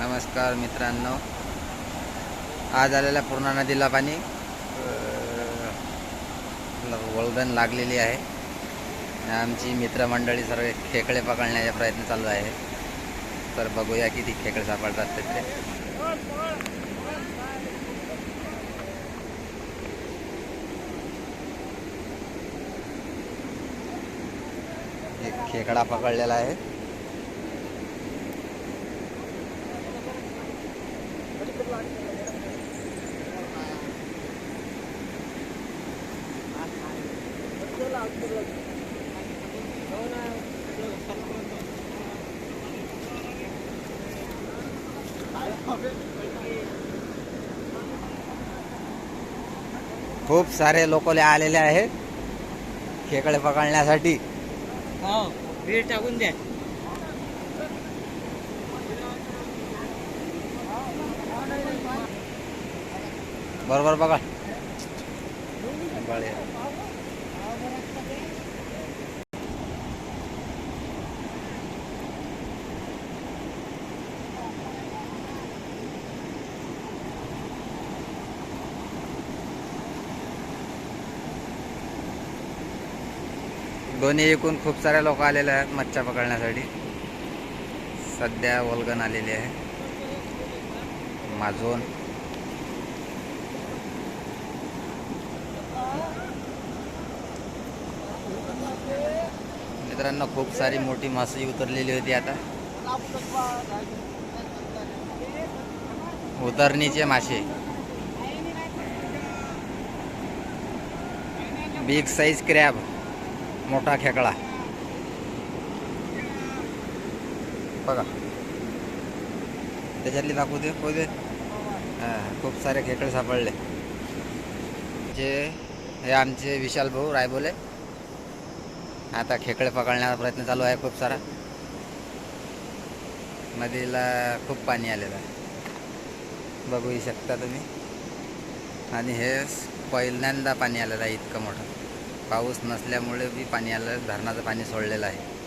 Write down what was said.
नमस्कार मित्रांनो. आज आलेल्या पूर्णा नदीला पाणी. वळगण लागलेली आहे. आमची मित्रमंडळी सर्व खेकडे पकडण्याचा प्रयत्न चालू आहे तर बघूया किती खेकडे सापडतात तिथे. एक खेकडा पकडलेला आहे. खूप सारे लोकले आलेले आहेत. खेकडे पकडण्यासाठी. हो टाकून द्या. बरोबर बघा. दोन्ही एकूण खूप सारे लोक आलेले आहेत मच्छा पकडण्यासाठी. सध्या वल्गन आलेली आहे. माजोन. मित्रांनो खूप सारी मोठी मासे उतरलेली होती आता. उतरणीचे मासे. बिग साईज क्रॅब मोठा खेकडा. बघा. त्याच्यातली दाखवू दे होऊ दे हा, खूप सारे खेकडे सापडले. जे हे आमचे विशाल भाऊ रायबोले. आता खेकडे पकडण्याचा प्रयत्न चालू आहे खूप सारा. नदीला खूप पाणी आलेलं आहे. बघू शकता तुम्ही. आणि हे पहिल्यांदा पाणी आलेलं आहे इतकं मोठं. पाऊस नसल्यामुळे बी पाणी आलं धरणाचं पाणी सोडलेलं आहे.